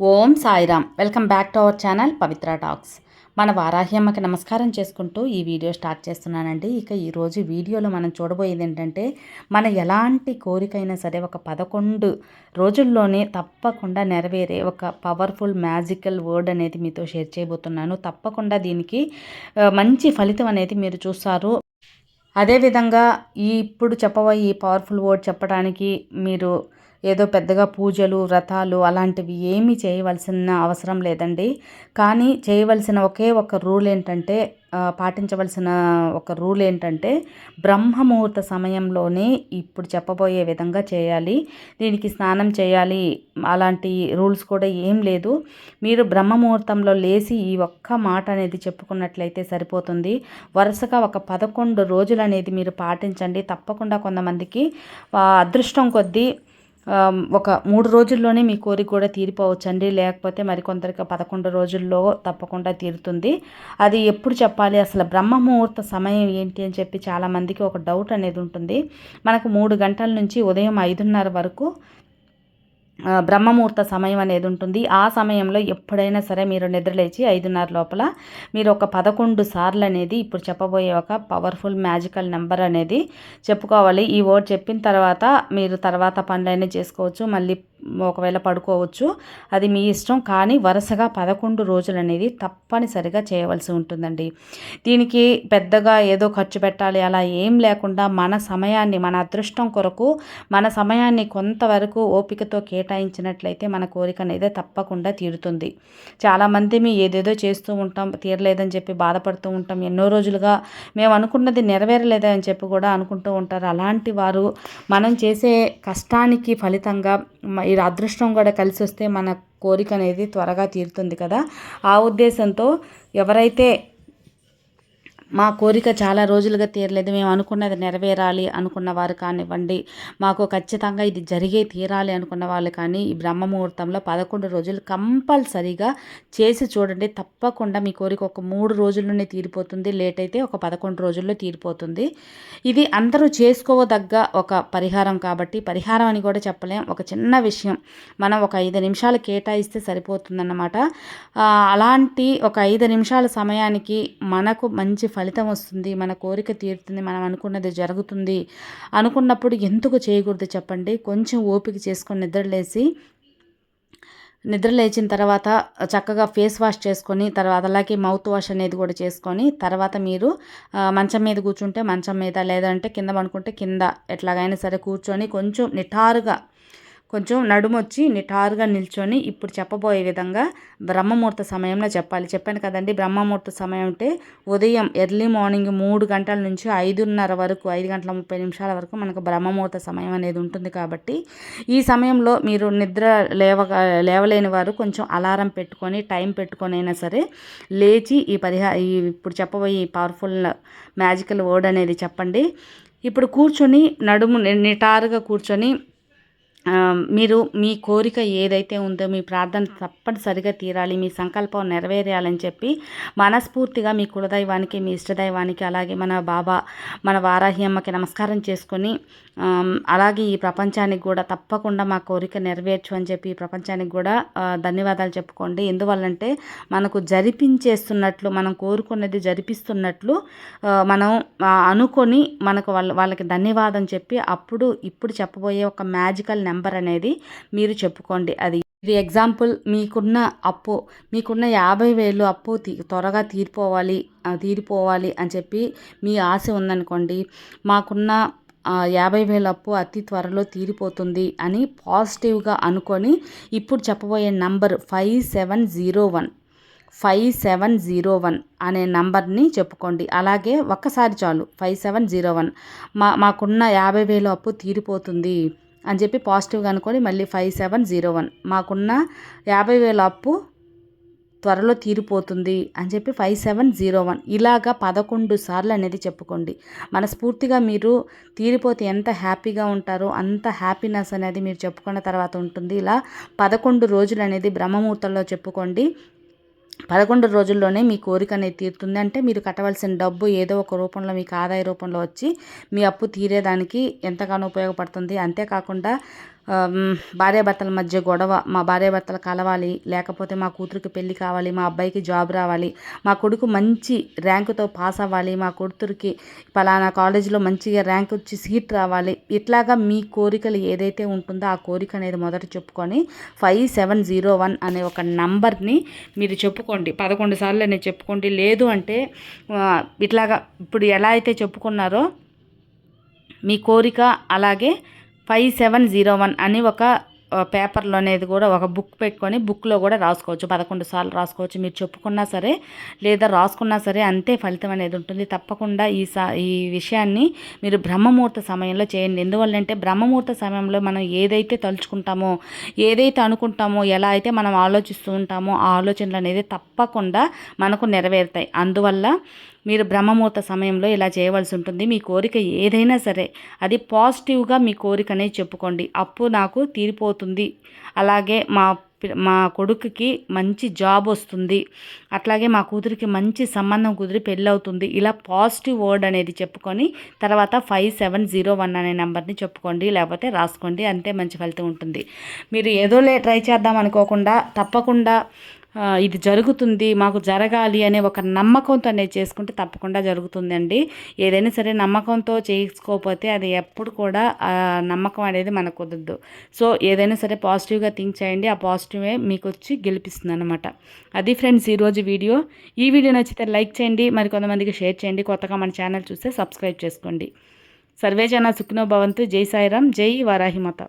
Om Sairam. Welcome back to our channel Pavitra talks. మన వారాహ్యమ్మకి నమస్కారం చేసుకుంటూ ఈ వీడియో స్టార్ట్ చేస్తున్నానండి. ఇక ఈరోజు వీడియోలో మనం చూడబోయేది ఏంటంటే మన ఎలాంటి కోరికైనా సరే ఒక పదకొండు రోజుల్లోనే తప్పకుండా నెరవేరే ఒక పవర్ఫుల్ మ్యాజికల్ వర్డ్ అనేది మీతో షేర్ చేయబోతున్నాను. తప్పకుండా దీనికి మంచి ఫలితం అనేది మీరు చూస్తారు. అదేవిధంగా ఈ ఇప్పుడు చెప్పబోయే ఈ పవర్ఫుల్ వర్డ్ చెప్పడానికి మీరు ఏదో పెద్దగా పూజలు వ్రతాలు అలాంటివి ఏమీ చేయవలసిన అవసరం లేదండి. కానీ చేయవలసిన ఒకే ఒక రూల్ ఏంటంటే పాటించవలసిన ఒక రూల్ ఏంటంటే బ్రహ్మముహూర్త సమయంలోనే ఇప్పుడు చెప్పబోయే విధంగా చేయాలి. దీనికి స్నానం చేయాలి. అలాంటి రూల్స్ కూడా ఏం లేదు. మీరు బ్రహ్మముహూర్తంలో లేచి ఈ ఒక్క మాట అనేది చెప్పుకున్నట్లయితే సరిపోతుంది. వరుసగా ఒక పదకొండు రోజులు అనేది మీరు పాటించండి. తప్పకుండా కొంతమందికి అదృష్టం కొద్దీ ఒక మూడు రోజుల్లోనే మీ కోరిక కూడా తీరిపోవచ్చండి. లేకపోతే మరికొందరికి పదకొండు రోజుల్లో తప్పకుండా తీరుతుంది. అది ఎప్పుడు చెప్పాలి? అసలు బ్రహ్మ ముహూర్త సమయం ఏంటి అని చెప్పి చాలామందికి ఒక డౌట్ అనేది ఉంటుంది. మనకు మూడు గంటల నుంచి ఉదయం ఐదున్నర వరకు బ్రహ్మముహూర్త సమయం అనేది ఉంటుంది. ఆ సమయంలో ఎప్పుడైనా సరే మీరు నిద్రలేచి ఐదున్నర లోపల మీరు ఒక పదకొండు సార్లు అనేది ఇప్పుడు చెప్పబోయే ఒక పవర్ఫుల్ మ్యాజికల్ నెంబర్ అనేది చెప్పుకోవాలి. ఈ వర్డ్ చెప్పిన తర్వాత మీరు తర్వాత పనులైనా చేసుకోవచ్చు. మళ్ళీ ఒకవేళ పడుకోవచ్చు. అది మీ ఇష్టం. కానీ వరుసగా పదకొండు రోజులు అనేది తప్పనిసరిగా చేయవలసి ఉంటుందండి. దీనికి పెద్దగా ఏదో ఖర్చు పెట్టాలి అలా ఏం లేకుండా మన సమయాన్ని మన అదృష్టం కొరకు మన సమయాన్ని కొంతవరకు ఓపికతో కేటాయించినట్లయితే మన కోరిక అనేది తప్పకుండా తీరుతుంది. చాలామంది మీ ఏదేదో చేస్తూ ఉంటాం తీరలేదని చెప్పి బాధపడుతూ ఉంటాం. ఎన్నో రోజులుగా మేము అనుకున్నది నెరవేరలేదని చెప్పి కూడా అనుకుంటూ ఉంటారు. అలాంటి వారు మనం చేసే కష్టానికి ఫలితంగా ఈ అదృష్టం కూడా కలిసి వస్తే మన కోరిక అనేది త్వరగా తీరుతుంది కదా. ఆ ఉద్దేశంతో ఎవరైతే మా కోరిక చాలా రోజులుగా తీరలేదు. మేము అనుకున్నది నెరవేరాలి అనుకున్న వారు కానివ్వండి. మాకు ఖచ్చితంగా ఇది జరిగే తీరాలి అనుకున్న వాళ్ళు కానీ ఈ బ్రహ్మ ముహూర్తంలో పదకొండు రోజులు కంపల్సరీగా చేసి చూడండి. తప్పకుండా మీ కోరిక ఒక మూడు రోజుల్లోనే తీరిపోతుంది. లేట్ అయితే ఒక పదకొండు రోజుల్లో తీరిపోతుంది. ఇది అందరూ చేసుకోదగ్గ ఒక పరిహారం కాబట్టి పరిహారం అని కూడా చెప్పలేం. ఒక చిన్న విషయం. మనం ఒక ఐదు నిమిషాలు కేటాయిస్తే సరిపోతుందన్నమాట. అలాంటి ఒక ఐదు నిమిషాల సమయానికి మనకు మంచి ఫలితం ఫలితం వస్తుంది మన కోరిక తీరుతుంది మనం అనుకున్నది జరుగుతుంది. అనుకున్నప్పుడు ఎందుకు చేయకూడదు చెప్పండి. కొంచెం ఓపిక చేసుకొని నిద్రలేసి నిద్ర లేచిన తర్వాత చక్కగా ఫేస్ వాష్ చేసుకొని తర్వాత అలాగే మౌత్ వాష్ అనేది కూడా చేసుకొని తర్వాత మీరు మంచం మీద కూర్చుంటే మంచం మీద లేదంటే కింద పడుకుంటే కింద ఎట్లాగైనా సరే కూర్చొని కొంచెం నిటారుగా కొంచెం నడుమొచ్చి నిటారుగా నిల్చొని ఇప్పుడు చెప్పబోయే విధంగా బ్రహ్మముహూర్త సమయంలో చెప్పాలి. చెప్పాను కదండి బ్రహ్మముహూర్త సమయం అంటే ఉదయం ఎర్లీ మార్నింగ్ మూడు గంటల నుంచి ఐదున్నర వరకు ఐదు గంటల ముప్పై నిమిషాల వరకు మనకు బ్రహ్మముహూర్త సమయం అనేది ఉంటుంది కాబట్టి ఈ సమయంలో మీరు నిద్ర లేవ లేవలేని వారు కొంచెం అలారం పెట్టుకొని టైం పెట్టుకొని అయినా సరే లేచి ఈ పరిహా ఈ ఇప్పుడు చెప్పబోయే ఈ పవర్ఫుల్ మ్యాజికల్ వర్డ్ అనేది చెప్పండి. ఇప్పుడు కూర్చొని నడుము నిటారుగా కూర్చొని మీరు మీ కోరిక ఏదైతే ఉందో మీ ప్రార్థన తప్పనిసరిగా తీరాలి మీ సంకల్పం నెరవేరాలని చెప్పి మనస్ఫూర్తిగా మీ కులదైవానికి మీ ఇష్టదైవానికి అలాగే మన బాబా మన వారాహి అమ్మకి నమస్కారం చేసుకొని అలాగే ఈ ప్రపంచానికి కూడా తప్పకుండా మా కోరిక నెరవేర్చు అని చెప్పి ఈ ప్రపంచానికి కూడా ధన్యవాదాలు చెప్పుకోండి. ఎందువల్లంటే మనకు జరిపించేస్తున్నట్లు మనం కోరుకున్నది జరిపిస్తున్నట్లు మనం అనుకొని మనకు వాళ్ళ వాళ్ళకి ధన్యవాదం చెప్పి అప్పుడు ఇప్పుడు చెప్పబోయే ఒక మ్యాజికల్ నెంబర్ అనేది మీరు చెప్పుకోండి. అది ఇది ఎగ్జాంపుల్ మీకున్న అప్పు మీకున్న యాభై వేలు అప్పు తీ- త్వరగా తీరిపోవాలి తీరిపోవాలి అని చెప్పి మీ ఆశ ఉందనుకోండి మాకున్న యాభై వేల అప్పు అతి త్వరలో తీరిపోతుంది అని పాజిటివ్గా అనుకొని ఇప్పుడు చెప్పబోయే number five seven zero one five seven zero one అనే నంబర్ని చెప్పుకోండి. అలాగే ఒక్కసారి చాలు ఫైవ్ సెవెన్ జీరో వన్ మా మాకున్న యాభై వేలు అప్పు తీరిపోతుంది. అని చెప్పి పాజిటివ్గా అనుకొని మళ్ళీ ఫైవ్ సెవెన్ జీరో వన్. మాకున్న యాభై వేల అప్పు త్వరలో తీరిపోతుంది అని చెప్పి ఫైవ్ సెవెన్ జీరో వన్. ఇలాగా పదకొండు సార్లు అనేది చెప్పుకోండి. మనస్ఫూర్తిగా మీరు తీరిపోతే ఎంత హ్యాపీగా ఉంటారో అంత హ్యాపీనెస్ అనేది మీరు చెప్పుకున్న తర్వాత ఉంటుంది. ఇలా పదకొండు రోజులు అనేది బ్రహ్మముహూర్తంలో చెప్పుకోండి. పదకొండు రోజుల్లోనే మీ కోరిక అనేది తీరుతుంది. అంటే మీరు కట్టవలసిన డబ్బు ఏదో ఒక రూపంలో మీకు ఆదాయ రూపంలో వచ్చి మీ అప్పు తీరేదానికి ఎంతగానో ఉపయోగపడుతుంది. అంతేకాకుండా భార్యాభర్తల మధ్య గొడవ మా భార్యాభర్తలు కలవాలి లేకపోతే మా కూతురికి పెళ్ళి కావాలి మా అబ్బాయికి జాబ్ రావాలి మా కొడుకు మంచి ర్యాంకుతో పాస్ అవ్వాలి మా కూతురికి పలానా కాలేజీలో మంచిగా ర్యాంక్ వచ్చి సీట్ రావాలి. ఇట్లాగా మీ కోరికలు ఏదైతే ఉంటుందో ఆ కోరిక అనేది మొదట చెప్పుకొని ఫైవ్ సెవెన్ జీరో వన్ అనే ఒక నంబర్ని మీరు చెప్పుకోండి. పదకొండు సార్లు నేను చెప్పుకోండి. లేదు అంటే ఇట్లాగా ఇప్పుడు ఎలా అయితే చెప్పుకున్నారో మీ కోరిక అలాగే ఫైవ్ సెవెన్ జీరో వన్ అని ఒక పేపర్లో అనేది కూడా ఒక బుక్ పెట్టుకొని బుక్లో కూడా రాసుకోవచ్చు. పదకొండు సార్లు రాసుకోవచ్చు. మీరు చెప్పుకున్నా సరే లేదా రాసుకున్నా సరే అంతే ఫలితం అనేది ఉంటుంది. తప్పకుండా ఈ సా ఈ విషయాన్ని మీరు బ్రహ్మముహూర్త సమయంలో చేయండి. ఎందువల్లంటే బ్రహ్మముహూర్త సమయంలో మనం ఏదైతే తలుచుకుంటామో ఏదైతే అనుకుంటామో ఎలా అయితే మనం ఆలోచిస్తూ ఉంటామో ఆ ఆలోచనలు అనేది తప్పకుండా మనకు నెరవేరుతాయి. అందువల్ల మీరు బ్రహ్మముహూర్త సమయంలో ఇలా చేయవలసి ఉంటుంది. మీ కోరిక ఏదైనా సరే అది పాజిటివ్గా మీ కోరిక అనేది చెప్పుకోండి. అప్పు నాకు తీరిపోతుంది. అలాగే మా మా కొడుకుకి మంచి జాబ్ వస్తుంది. అట్లాగే మా కూతురికి మంచి సంబంధం కుదిరి పెళ్ళి అవుతుంది. ఇలా పాజిటివ్ వర్డ్ అనేది చెప్పుకొని తర్వాత ఫైవ్ సెవెన్ జీరో వన్ అనే నెంబర్ని చెప్పుకోండి. లేకపోతే రాసుకోండి. అంతే మంచి ఫలితం ఉంటుంది. మీరు ఏదోలే ట్రై చేద్దాం అనుకోకుండా తప్పకుండా ఇది జరుగుతుంది మాకు జరగాలి అనే ఒక నమ్మకంతో అనేది చేసుకుంటే తప్పకుండా జరుగుతుందండి. ఏదైనా సరే నమ్మకంతో చేసుకోకపోతే అది ఎప్పుడు కూడా నమ్మకం అనేది మనకు కుదరదు సో ఏదైనా సరే పాజిటివ్గా థింక్ చేయండి ఆ పాజిటివే మీకు వచ్చి గెలిపిస్తుంది అనమాట అది ఫ్రెండ్స్ ఈరోజు వీడియో. ఈ వీడియో నచ్చితే లైక్ చేయండి మరి కొంతమందికి షేర్ చేయండి కొత్తగా మన ఛానల్ చూస్తే సబ్స్క్రైబ్ చేసుకోండి. సర్వేజన సుఖ్నో సుఖినో భవంతు జై సాయిరామ్ జై వారాహిమాత.